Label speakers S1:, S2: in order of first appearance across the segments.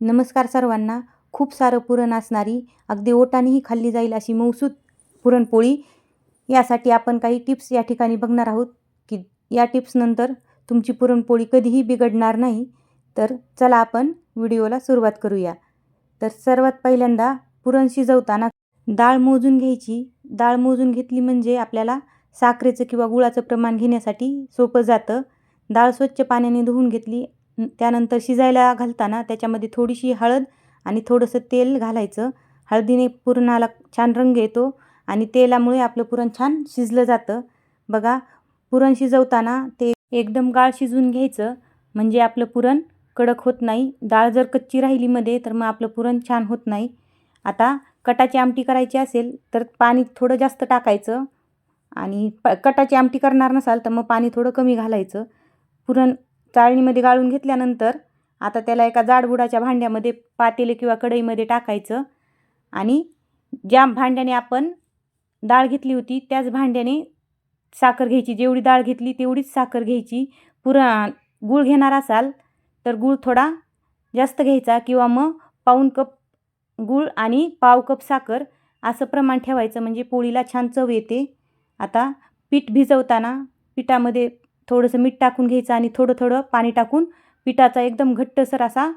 S1: नमस्कार सर्वांना. खूप सारं पुरण असणारी अगदी ओटानेही खाल्ली जाईल अशी मौसूद पुरणपोळी. यासाठी आपण काही टिप्स या ठिकाणी बघणार आहोत की या टिप्सनंतर तुमची पुरणपोळी कधीही बिघडणार नाही. तर चला आपण व्हिडिओला सुरुवात करूया. तर सर्वात पहिल्यांदा पुरण शिजवताना डाळ मोजून घ्यायची. डाळ मोजून घेतली म्हणजे आपल्याला साखरेचं किंवा गुळाचं प्रमाण घेण्यासाठी सोपं जातं. डाळ स्वच्छ पाण्याने धुवून घेतली. त्यानंतर शिजायला घालताना त्याच्यामध्ये थोडीशी हळद आणि थोडंसं तेल घालायचं. हळदीने पुरणाला छान रंग येतो आणि तेलामुळे आपलं पुरण छान शिजलं जातं. बघा पुरण शिजवताना ते एकदम गाळ शिजून घ्यायचं. म्हणजे आपलं पुरण कडक होत नाही. डाळ जर कच्ची राहिली मध्ये तर मग आपलं पुरण छान होत नाही. आता कटाची आमटी करायची असेल तर पाणी थोडं जास्त टाकायचं. आणि प कटाची आमटी करणार नसाल तर मग पाणी थोडं कमी घालायचं. पुरण चाळणीमध्ये गाळून घेतल्यानंतर आता त्याला एका जाडबुडाच्या भांड्यामध्ये पातेले किंवा कढईमध्ये टाकायचं आणि ज्या भांड्याने आपण डाळ घेतली होती त्याच भांड्याने साखर घ्यायची. जेवढी डाळ घेतली तेवढीच साखर घ्यायची. पुरा गूळ घेणार असाल तर गूळ थोडा जास्त घ्यायचा किंवा मग पाऊण कप गूळ आणि पाव कप साखर असं प्रमाण ठेवायचं. म्हणजे पोळीला छान चव येते. आता पीठ भिजवताना पिठामध्ये थोडंसं मीठ टाकून घ्यायचं आणि थोडं थोडं पाणी टाकून पिठाचा एकदम घट्टसर असा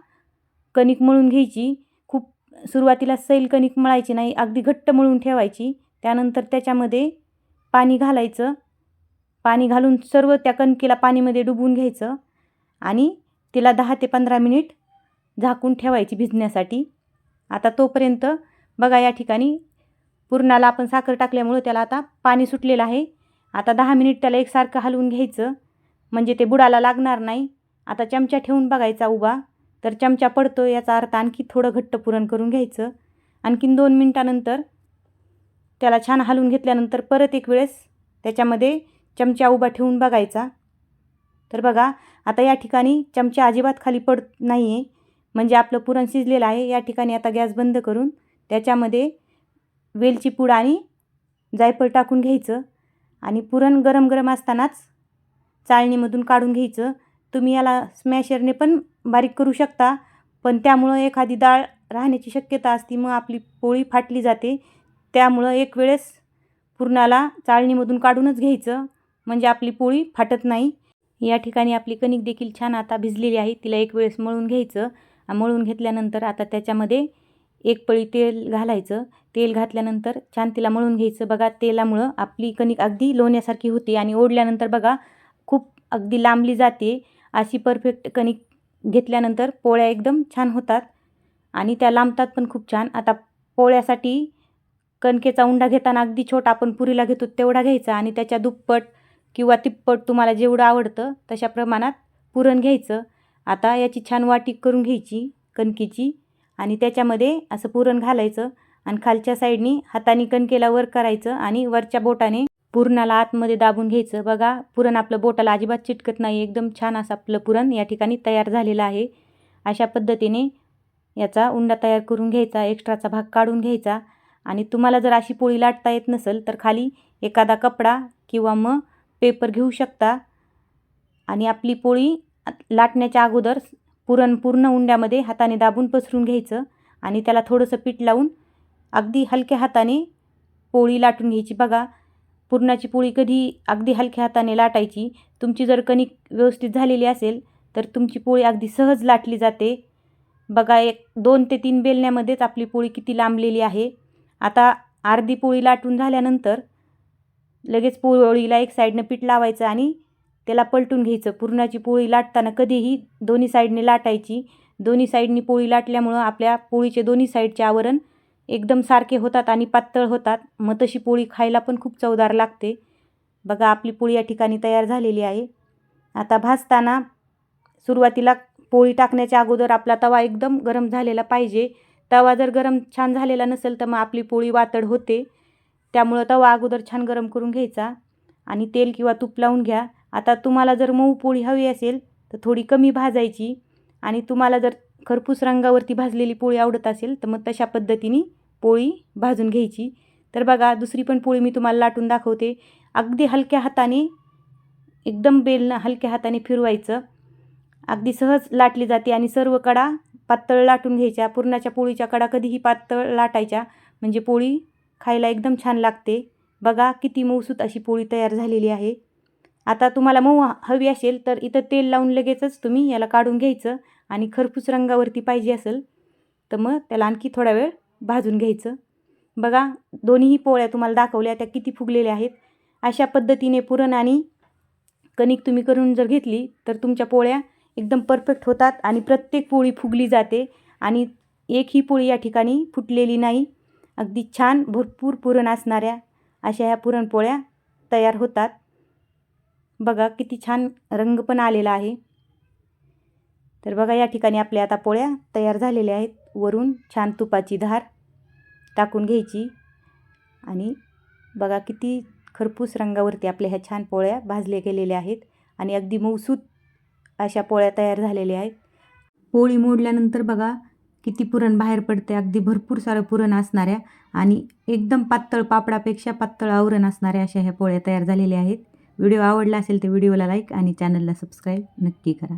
S1: कणिक मळून घ्यायची. खूप सुरुवातीला सैल कणिक मळायची नाही अगदी घट्ट मळून ठेवायची. त्यानंतर त्याच्यामध्ये पाणी घालायचं. पाणी घालून सर्व त्या कणकेला पाणीमध्ये डुबवून घ्यायचं आणि तिला दहा ते पंधरा मिनिट झाकून ठेवायची भिजण्यासाठी. आता तोपर्यंत बघा या ठिकाणी पुरणाला आपण साखर टाकल्यामुळं त्याला आता पाणी सुटलेलं आहे. आता दहा मिनिट त्याला एकसारखं हलवून घ्यायचं. म्हणजे ते बुडाला लागणार नाही. आता चमचा ठेवून बघायचा उभा. तर चमचा पडतो याचा अर्थ आणखी थोडं घट्ट पुरण करून घ्यायचं. आणखीन दोन मिनटानंतर त्याला छान हलवून घेतल्यानंतर परत एक वेळेस त्याच्यामध्ये चमचा उभा ठेवून बघायचा. तर बघा आता या ठिकाणी चमचा अजिबात खाली पडत नाही आहे म्हणजे आपलं पुरण शिजलेलं आहे. या ठिकाणी आता गॅस बंद करून त्याच्यामध्ये वेलची पूड आणि जायफळ टाकून घ्यायचं. आणि पुरण गरम गरम असतानाच चाळणीमधून काढून घ्यायचं. तुम्ही याला स्मॅशरने पण बारीक करू शकता पण त्यामुळं एखादी डाळ राहण्याची शक्यता असती. मग आपली पोळी फाटली जाते. त्यामुळं एक वेळेस पुरणाला चाळणीमधून काढूनच घ्यायचं. म्हणजे आपली पोळी फाटत नाही. या ठिकाणी आपली कणिक देखील छान आता भिजलेली आहे. तिला एक वेळेस मळून घ्यायचं. मळून घेतल्यानंतर आता त्याच्यामध्ये एक पळी तेल घालायचं. तेल घातल्यानंतर छान तिला मळून घ्यायचं. बघा तेलामुळं आपली कणिक अगदी लोण्यासारखी होते आणि ओढल्यानंतर बघा खूप अगदी लांबली जाते. अशी परफेक्ट कणिक घेतल्यानंतर पोळ्या एकदम छान होतात आणि त्या लांबतात पण खूप छान. आता पोळ्यासाठी कणकेचा उंडा घेताना अगदी छोटा आपण पुरीला घेतो तेवढा घ्यायचा आणि त्याच्या दुप्पट किंवा तिप्पट तुम्हाला जेवढं आवडतं तशा प्रमाणात पुरण घ्यायचं. आता याची छान वाटी करून घ्यायची कणकेची. आणि त्याच्यामध्ये असं पुरण घालायचं आणि खालच्या साईडनी हाताने कणकेला वर करायचं आणि वरच्या बोटाने पुरणाला आतमध्ये दाबून घ्यायचं. बघा पुरण आपलं बोटाला अजिबात चिटकत नाही. एकदम छान असं आपलं पुरण या ठिकाणी तयार झालेलं आहे. अशा पद्धतीने याचा उंडा तयार करून घ्यायचा एक्स्ट्राचा भाग काढून घ्यायचा. आणि तुम्हाला जर अशी पोळी लाटता येत नसेल तर खाली एखादा कपडा किंवा मग पेपर घेऊ शकता. आणि आपली पोळी लाटण्याच्या अगोदर पुरण पूर्ण उंड्यामध्ये हाताने दाबून पसरून घ्यायचं आणि त्याला थोडंसं पीठ लावून अगदी हलक्या हाताने पोळी लाटून घ्यायची. बघा पुरणाची पोळी कधी अगदी हलक्या हाताने लाटायची तुमची जर कणिक व्यवस्थित झालेली असेल तर तुमची पोळी अगदी सहज लाटली जाते. बघा एक दोन ते तीन बेलण्यामध्येच आपली पोळी किती लांबलेली आहे. आता अर्धी पोळी लाटून झाल्यानंतर लगेच पोळीला एक साईडनं पीठ लावायचं आणि त्याला पलटून घ्यायचं. पुरणाची पोळी लाटताना कधीही दोन्ही साईडने लाटायची. दोन्ही साईडनी पोळी लाटल्यामुळं आपल्या पोळीचे दोन्ही साईडचे आवरण एकदम सारखे होतात आणि पातळ होतात. मग तशी पोळी खायला पण खूप चवदार लागते. बघा आपली पोळी या ठिकाणी तयार झालेली आहे. आता भाजताना सुरुवातीला पोळी टाकण्याच्या अगोदर आपला तवा एकदम गरम झालेला पाहिजे. तवा जर गरम छान झालेला नसेल तर मग आपली पोळी वातड होते. त्यामुळं तवा अगोदर छान गरम करून घ्यायचा आणि तेल किंवा तूप लावून घ्या. आता तुम्हाला जर मऊ पोळी हवी असेल तर थोडी कमी भाजायची. आणि तुम्हाला जर खरपूस रंगावरती भाजलेली पोळी आवडत असेल तर मग तशा पद्धतीने पोळी भाजून घ्यायची. तर बघा दुसरी पण पोळी मी तुम्हाला लाटून दाखवते. अगदी हलक्या हाताने एकदम बेलनं हलक्या हाताने फिरवायचं. अगदी सहज लाटली जाते आणि सर्व कडा पातळ लाटून घ्यायच्या. पुरणाच्या पोळीच्या कडा कधीही पातळ लाटायच्या. म्हणजे पोळी खायला एकदम छान लागते. बघा किती मऊसूत अशी पोळी तयार झालेली आहे. आता तुम्हाला मऊ हवी असेल तर इथं तेल लावून लगेचच तुम्ही याला काढून घ्यायचं आणि खरपूस रंगावरती पाहिजे असेल तर मग त्याला आणखी थोडा वेळ भाजून घ्यायचं. बघा दोन्हीही पोळ्या तुम्हाला दाखवल्या त्या किती फुगलेल्या आहेत. अशा पद्धतीने पुरण आणि कणिक तुम्ही करून जर घेतली तर तुमच्या पोळ्या एकदम परफेक्ट होतात आणि प्रत्येक पोळी फुगली जाते आणि एकही पोळी या ठिकाणी फुटलेली नाही. अगदी छान भरपूर पुरण असणाऱ्या अशा ह्या पुरणपोळ्या तयार होतात. बघा किती छान रंग पण आलेला आहे. तर बघा या ठिकाणी आपल्या आता पोळ्या तयार झालेल्या आहेत. वरून छान तुपाची धार टाकून घ्यायची. आणि बघा किती खरपूस रंगावरती आपल्या ह्या छान पोळ्या भाजले गेलेल्या आहेत. आणि अगदी मऊसूत अशा पोळ्या तयार झालेल्या आहेत. पोळी मोडल्यानंतर बघा किती पुरण बाहेर पडते अगदी भरपूर सारं पुरण असणाऱ्या आणि एकदम पातळ पापडापेक्षा पातळ आवरण असणाऱ्या अशा ह्या पोळ्या तयार झालेल्या आहेत. व्हिडिओ आवडला असेल तर व्हिडिओला लाईक आणि चॅनलला सबस्क्राईब नक्की करा.